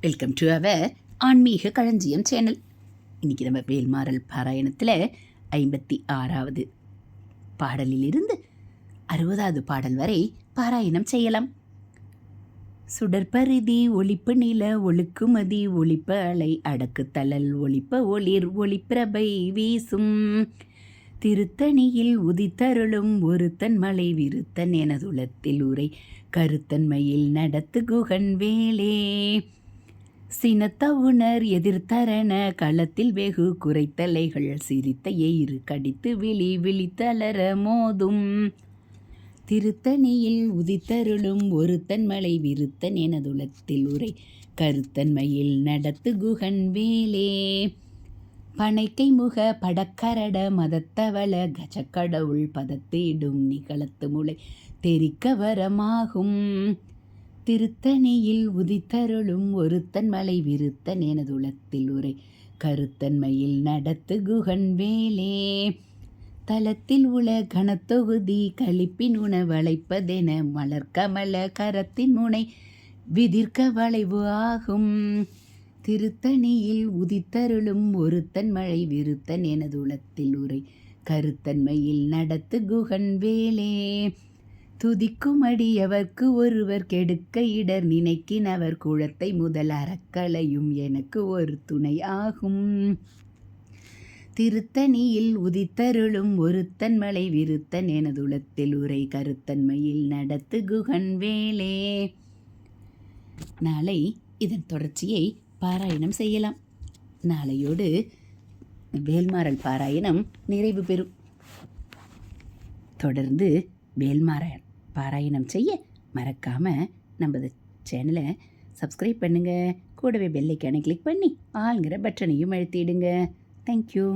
Welcome to our ஆன்மீக களஞ்சியம் channel இன்றைக்கி நம்ம வேல்மாறல் பாராயணத்தில் ஐம்பத்தி ஆறாவது பாடலிலிருந்து அறுபதாவது பாடல் வரை பாராயணம் செய்யலாம். சுடற்பருதி ஒளிப்பு நில ஒழுக்குமதி ஒளிப்ப அலை அடக்கு தளல் ஒளிப்ப ஒளிர் ஒளிப்பிரபை வீசும். திருத்தணியில் உதித்தருளும் ஒருத்தன் மலை விருத்தன் எனதுளத்தில் உரை கருத்தன்மையில் நடத்து குகன் வேலே. சினத்தவுணர் எதிர்த்தரண களத்தில் வெகு குறைத்தலைகள் சிரித்த எயிறு கடித்து விழி விழித்தளர மோதும். திருத்தணியில் உதித்தருளும் ஒருத்தன் மலை விருத்தன் எனதுளத்தில் உரை கருத்தன்மையில் நடத்து குகன் வேலே பனைக்கை முக படக்கரட மதத்தவள கஜக்கடவுள் பதத்திடும் நிகழத்து முளை தெரிக்க வரமாகும். திருத்தணியில் உதித்தருளும் ஒருத்தன் மலை விருத்தன் எனதுளத்தில் உரை. கருத்தன்மையில் நடத்து குகன் வேலே தலத்தில் உள கனத்தொகுதி களிப்பின் உணவழைப்பதென மலர்கமல கரத்தின் முனை விதிர்க்க வளைவு ஆகும். திருத்தணியில் உதித்தருளும் ஒருத்தன் மழை விருத்தன் எனதுளத்தில் உரை. கருத்தன்மையில் நடத்து குகன் வேலே துதிக்கும் அடியவர்க்கு ஒருவர் கெடுக்க இடர் நினைக்கினவர் குழத்தை முதல் அறக்களையும் எனக்கு ஒரு துணை ஆகும். திருத்தணியில் உதித்தருளும் ஒருத்தன் மலை விருத்தன் எனதுளத்தில் உரை கருத்தன்மையில் நடத்து குகன் வேலே. நாளை இதன் தொடர்ச்சியை பாராயணம் செய்யலாம். நாளையோடு வேல்மாறல் பாராயணம் நிறைவு பெறும். தொடர்ந்து வேல்மாறல் பாராயணம் செய்ய மறக்காமல் நமது சேனலை சப்ஸ்கிரைப் பண்ணுங்கள் கூடவே பெல்லைக்கான கிளிக் பண்ணி ஆளுங்கிற பட்டனையும் அழுத்திடுங்க. தேங்க்யூ